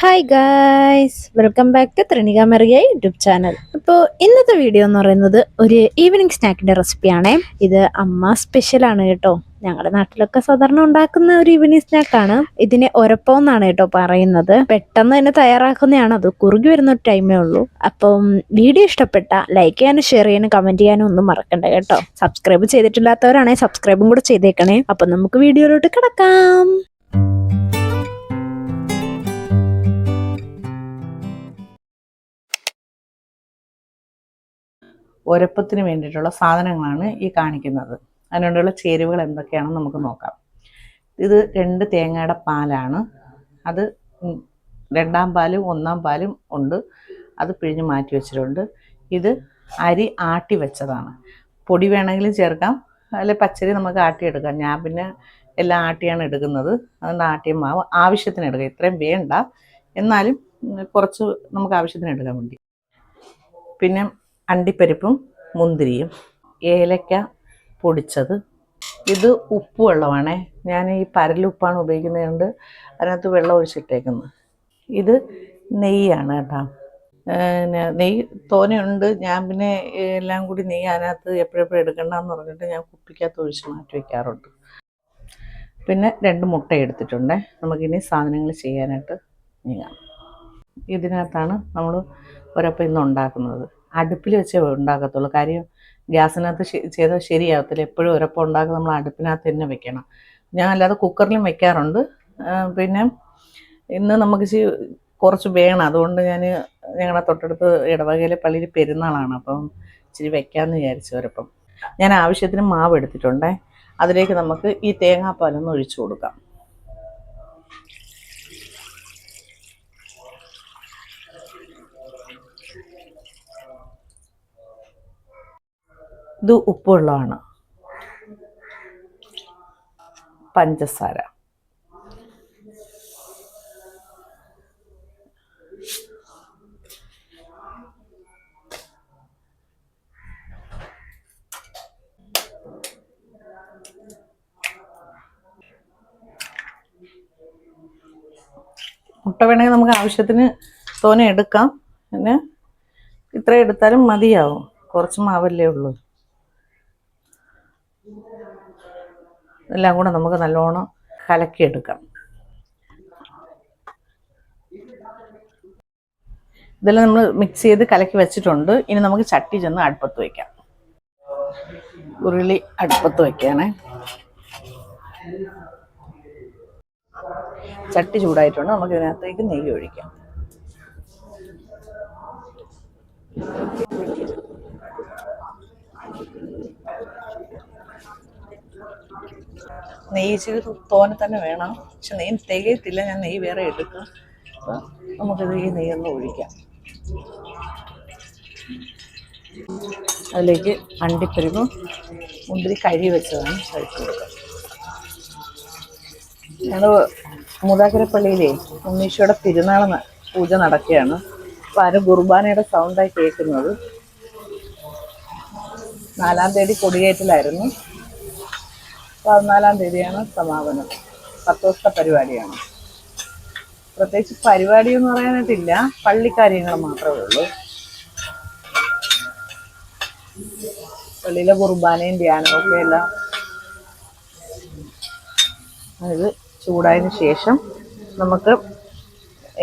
Hi guys welcome back to ത്രിണിക മെറിയ YouTube channel അപ്പോൾ ഇന്നത്തെ വീഡിയോ എന്ന് പറയുന്നത് ഒരു ഈവനിങ് സ്നാക്കിന്റെ റെസിപ്പിയാണേ ഇത് അമ്മ സ്പെഷ്യലാണ് കേട്ടോ. ഞങ്ങളുടെ നാട്ടിലൊക്കെ സാധാരണ ഉണ്ടാക്കുന്ന ഒരു ഈവനിങ് സ്നാക്കാണ് ഇതിനെ ഒരപ്പം എന്നാണ് കേട്ടോ പറയുന്നത്. പെട്ടെന്ന് തന്നെ തയ്യാറാക്കുന്നതാണ്. അത് കുറുകി വരുന്ന ഒരു ടൈമേ ഉള്ളൂ. അപ്പം വീഡിയോ ഇഷ്ടപ്പെട്ട ലൈക്ക് ചെയ്യാനും ഷെയർ ചെയ്യാനും കമന്റ് ചെയ്യാനും ഒന്നും മറക്കണ്ട കേട്ടോ. സബ്സ്ക്രൈബ് ചെയ്തിട്ടില്ലാത്തവരാണെങ്കിൽ സബ്സ്ക്രൈബും കൂടെ ചെയ്തേക്കണേ. അപ്പം നമുക്ക് വീഡിയോയിലോട്ട് കിടക്കാം. ഒരപ്പത്തിന് വേണ്ടിയിട്ടുള്ള സാധനങ്ങളാണ് ഈ കാണിക്കുന്നത്. അതിനുവേണ്ടിയുള്ള ചേരുവകൾ എന്തൊക്കെയാണെന്ന് നമുക്ക് നോക്കാം. ഇത് രണ്ട് തേങ്ങയുടെ പാലാണ്. അത് രണ്ടാം പാലും ഒന്നാം പാലും ഉണ്ട്. അത് പിഴിഞ്ഞ് മാറ്റി വെച്ചിട്ടുണ്ട്. ഇത് അരി ആട്ടി വെച്ചതാണ്. പൊടി വേണമെങ്കിലും ചേർക്കാം. അല്ലെ പച്ചരി നമുക്ക് ആട്ടിയെടുക്കാം. ഞാൻ പിന്നെ എല്ലാം ആട്ടിയാണ് എടുക്കുന്നത്. അതുകൊണ്ട് ആട്ടിയ മാവ് ആവശ്യത്തിന് എടുക്കുക ഇത്രയും വേണ്ട. എന്നാലും കുറച്ച് നമുക്ക് ആവശ്യത്തിന് എടുക്കാൻ വേണ്ടി. പിന്നെ അണ്ടിപ്പരിപ്പും മുന്തിരിയും ഏലക്ക പൊടിച്ചത്. ഇത് ഉപ്പ് വെള്ളമാണേ. ഞാൻ ഈ പരലുപ്പാണ് ഉപയോഗിക്കുന്നത് കൊണ്ട് അതിനകത്ത് വെള്ളം ഒഴിച്ചിട്ടേക്കുന്നത്. ഇത് നെയ്യാണ് കേട്ടോ. നെയ്യ് തോനെയുണ്ട്. ഞാൻ പിന്നെ എല്ലാം കൂടി നെയ്യ് അതിനകത്ത് എപ്പോഴെപ്പോഴും എടുക്കണ്ടെന്ന് പറഞ്ഞിട്ട് ഞാൻ കുപ്പിക്കകത്ത് ഒഴിച്ച് മാറ്റി വയ്ക്കാറുണ്ട് പിന്നെ രണ്ട് മുട്ട എടുത്തിട്ടുണ്ട്. നമുക്കിനി സാധനങ്ങൾ ചെയ്യാനായിട്ട് നീങ്ങാം ഇതിനകത്താണ് നമ്മൾ ഒരപ്പം ഇന്ന് ഉണ്ടാക്കുന്നത് അടുപ്പിൽ വെച്ചേ ഉണ്ടാക്കത്തുള്ളൂ കാര്യം ഗ്യാസിനകത്ത് ചെയ്താൽ ശരിയാവത്തില്ല. എപ്പോഴും ഒരപ്പം ഉണ്ടാക്കി നമ്മൾ അടുപ്പിനകത്ത് തന്നെ വെക്കണം. ഞാൻ അല്ലാതെ കുക്കറിലും വെക്കാറുണ്ട്. പിന്നെ ഇന്ന് നമുക്ക് കുറച്ച് വേണം. അതുകൊണ്ട് ഞാൻ ഞങ്ങളുടെ തൊട്ടടുത്ത് ഇടവകയിലെ പള്ളിയിൽ പെരുന്നാളാണ്. അപ്പം ഇച്ചിരി വെക്കാമെന്ന് വിചാരിച്ചു ഒരപ്പം. ഞാൻ ആവശ്യത്തിന് മാവ് എടുത്തിട്ടുണ്ടേ. അതിലേക്ക് നമുക്ക് ഈ തേങ്ങാപ്പാലൊന്ന് ഒഴിച്ചു കൊടുക്കാം. ഇത് ഉപ്പുള്ളതാണ് പഞ്ചസാര. മുട്ട വേണമെങ്കിൽ നമുക്ക് ആവശ്യത്തിന് തോനെ എടുക്കാം. പിന്നെ ഇത്ര എടുത്താലും മതിയാവും. കുറച്ച് മാവല്ലേ ഉള്ളൂ. എല്ലാം കൂടെ നമുക്ക് നല്ലോണം കലക്കിയെടുക്കാം. ഇതെല്ലാം നമ്മൾ മിക്സ് ചെയ്ത് കലക്കി വെച്ചിട്ടുണ്ട്. ഇനി നമുക്ക് ചട്ടി ചെന്ന് അടുപ്പത്ത് വയ്ക്കാം ഉരുളി അടുപ്പത്ത് വയ്ക്കുകയാണേ ചട്ടി ചൂടായിട്ടുണ്ട്. നമുക്ക് ഇതിനകത്തേക്ക് നെയ്യ് ഒഴിക്കാം. നെയ്യ് ഇച്ചിരി തോനെ തന്നെ വേണം. പക്ഷെ നെയ്യ് തികയത്തില്ല. ഞാൻ നെയ്യ് വേറെ എടുക്കും. അപ്പം നമുക്കിത് ഈ നെയ്യൊന്ന് ഒഴിക്കാം. അതിലേക്ക് അണ്ടിപ്പരിപ്പും മുന്തിരി കഴുകി വെച്ചതാണ് കഴിച്ചു കൊടുക്കുക ഞങ്ങൾ മൂതാക്കരപ്പള്ളിയിലെ ഉണ്ണീശോയുടെ തിരുനാൾ പൂജ നടക്കുകയാണ്. അപ്പം ആരും കുർബാനയുടെ സൗണ്ടായി കേൾക്കുന്നത്. നാലാം തീയതി കൊടിയേറ്റിലായിരുന്നു. പതിനാലാം തീയതിയാണ് സമാപനം. പത്ത് ദിവസത്തെ പരിപാടിയാണ്. പ്രത്യേകിച്ച് പരിപാടി എന്ന് പറയാനായിട്ടില്ല. പള്ളിക്കാര്യങ്ങൾ മാത്രമേ ഉള്ളൂ. പള്ളിയിലെ കുർബാനയും ധ്യാനവും ഒക്കെ എല്ലാം ഇത് ചൂടായതിനു ശേഷം നമുക്ക്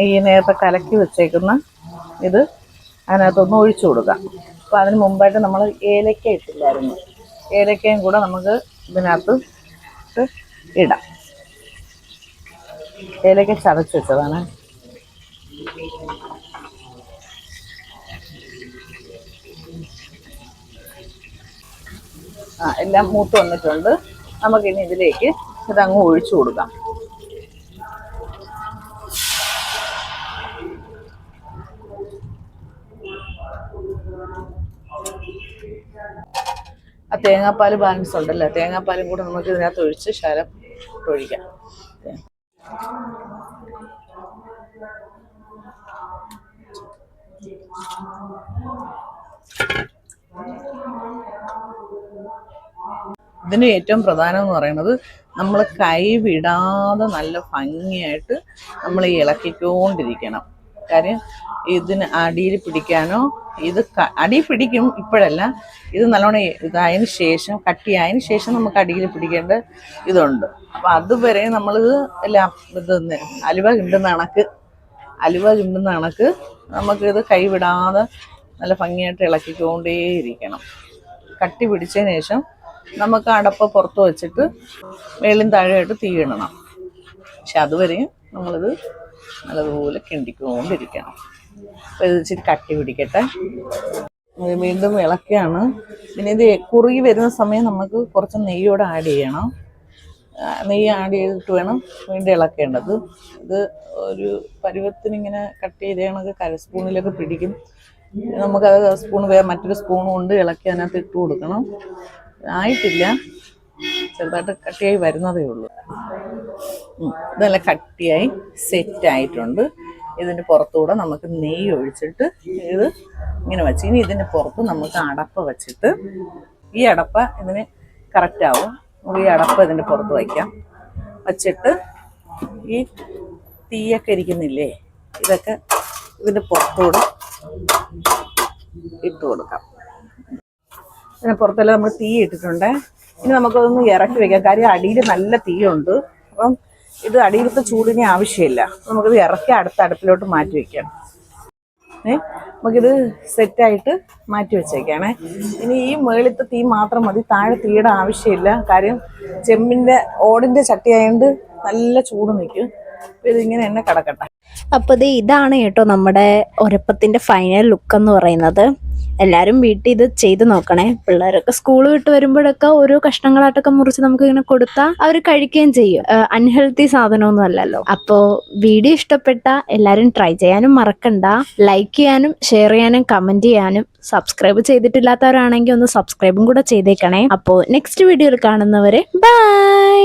ഈ നേരത്തെ കലക്കി വെച്ചേക്കുന്ന ഇത് അതിനകത്തൊന്ന് ഒഴിച്ചു കൊടുക്കാം. അപ്പോൾ അതിന് മുമ്പായിട്ട് നമ്മൾ ഏലക്ക ഇട്ടില്ലായിരുന്നു. ഏലക്കയും കൂടെ നമുക്ക് ഇതിനകത്ത് ഇട്ട് ഇടാം. ഏലക്ക ചതച്ച് വെച്ചതാണ്. ആ എല്ലാം മൂത്ത് വന്നിട്ടുണ്ട്. നമുക്കിനി ഇതിലേക്ക് ഇതങ്ങ് ഒഴിച്ചു കൊടുക്കാം. ആ തേങ്ങാപ്പാൽ ബാലൻസ് ഉണ്ടല്ലോ? തേങ്ങാപ്പാലും കൂടെ നമുക്ക് ഇതിനകത്ത് ഒഴിച്ച് ശകലം ഒഴിക്കാം. ഇതിന് ഏറ്റവും പ്രധാനം എന്ന് പറയുന്നത് നമ്മൾ കൈവിടാതെ നല്ല ഭംഗിയായിട്ട് നമ്മൾ ഇളക്കിക്കൊണ്ടിരിക്കണം. കാര്യം ഇതിന് അടിയിൽ പിടിക്കാനോ ഇത് അടി പിടിക്കും ഇപ്പോഴല്ല. ഇത് നല്ലോണം ഇതായതിനു ശേഷം കട്ടിയായതിനു ശേഷം നമുക്ക് അടിയിൽ പിടിക്കേണ്ട ഇതുണ്ട്. അപ്പം അതുവരെ നമ്മൾ എല്ലാം ഇത് അലുവ കിണ്ടുന്ന കണക്ക് അലുവ കിണ്ടുന്ന കണക്ക് നമുക്കിത് കൈവിടാതെ നല്ല ഭംഗിയായിട്ട് ഇളക്കിക്കൊണ്ടേയിരിക്കണം. കട്ടി പിടിച്ചതിന് ശേഷം നമുക്ക് അടപ്പ് പുറത്ത് വെച്ചിട്ട് മേളിയും താഴെയായിട്ട് തീയിടണം പക്ഷെ അതുവരെയും നമ്മളിത് നല്ലതുപോലെ കിണ്ടിക്കൊണ്ടിരിക്കണം. അപ്പോൾ ഇത് ഇച്ചിരി കട്ടി പിടിക്കട്ടെ. വീണ്ടും ഇളക്കുകയാണ് പിന്നെ ഇത് കുറുകി വരുന്ന സമയം നമുക്ക് കുറച്ച് നെയ്യോടെ ആഡ് ചെയ്യണം. നെയ്യ് ആഡ് ചെയ്തിട്ട് വേണം വീണ്ടും ഇളക്കേണ്ടത്. ഇത് ഒരു പരുവത്തിന് ഇങ്ങനെ കട്ട് ചെയ്ത് കണക്ക് കര സ്പൂണിലൊക്കെ പിടിക്കും. നമുക്കത് സ്പൂൺ മറ്റൊരു സ്പൂൺ കൊണ്ട് ഇളക്കി അതിനകത്ത് ഇട്ട് കൊടുക്കണം. ആയിട്ടില്ല. ചെറുതായിട്ട് കട്ടിയായി വരുന്നതേ ഉള്ളൂ. ഇതെല്ലാം കട്ടിയായി സെറ്റ് ആയിട്ടുണ്ട്. ഇതിന്റെ പുറത്തുകൂടെ നമുക്ക് നെയ്യ് ഒഴിച്ചിട്ട് ഇത് ഇങ്ങനെ വെച്ച് ഇനി ഇതിന്റെ പുറത്ത് നമുക്ക് അടപ്പ് വെച്ചിട്ട് ഈ അടപ്പ ഇതിന് കറക്റ്റ് ആവും. ഈ അടപ്പ് ഇതിന്റെ പുറത്ത് വയ്ക്കാം വച്ചിട്ട് ഈ തീയൊക്കെ ഇരിക്കുന്നില്ലേ? ഇതൊക്കെ ഇതിന്റെ പുറത്തുകൂടെ ഇട്ട് കൊടുക്കാം. ഇതിന് പുറത്തെല്ലാം നമ്മൾ തീ ഇട്ടിട്ടുണ്ട്. ഇനി നമുക്കതൊന്ന് ഇറക്കി വെക്കാം. കാര്യം അടിയിൽ നല്ല തീയുണ്ട്. അപ്പം ഇത് അടിയിലത്തെ ചൂടിന് ആവശ്യമില്ല. നമുക്കിത് ഇറക്കി അടുത്ത അടുപ്പിലോട്ട് മാറ്റി വെക്കാം. ഏ നമുക്കിത് സെറ്റായിട്ട് മാറ്റി വെച്ചേക്കാണേ. ഇനി ഈ മേളിത്തെ തീ മാത്രം മതി. താഴെ തീയുടെ ആവശ്യമില്ല. കാര്യം ചെമ്മിന്റെ ഓടിന്റെ ചട്ടിയായതുകൊണ്ട് നല്ല ചൂട് നിൽക്കും. ഇതിങ്ങനെ തന്നെ കിടക്കട്ടെ. അപ്പോൾ ഇത് ഇതാണ് കേട്ടോ നമ്മുടെ ഒരപ്പത്തിന്റെ ഫൈനൽ ലുക്ക് എന്ന് പറയുന്നത്. എല്ലാവരും വീട്ടിൽ ഇത് ചെയ്ത് നോക്കണേ. പിള്ളേരൊക്കെ സ്കൂൾ വിട്ട് വരുമ്പോഴൊക്കെ ഓരോ കഷ്ണങ്ങളായിട്ടൊക്കെ മുറിച്ച് നമുക്ക് ഇങ്ങനെ കൊടുത്താൽ അവർ കഴിക്കുകയും ചെയ്യും. അൺഹെൽത്തി സാധനമൊന്നും അല്ലല്ലോ. അപ്പോൾ വീഡിയോ ഇഷ്ടപ്പെട്ട എല്ലാവരും ട്രൈ ചെയ്യാനും മറക്കണ്ട. ലൈക്ക് ചെയ്യാനും ഷെയർ ചെയ്യാനും കമന്റ് ചെയ്യാനും സബ്സ്ക്രൈബ് ചെയ്തിട്ടില്ലാത്തവരാണെങ്കിൽ ഒന്ന് സബ്സ്ക്രൈബും കൂടെ ചെയ്തേക്കണേ. അപ്പോൾ നെക്സ്റ്റ് വീഡിയോയിൽ കാണുന്നവരെ ബൈ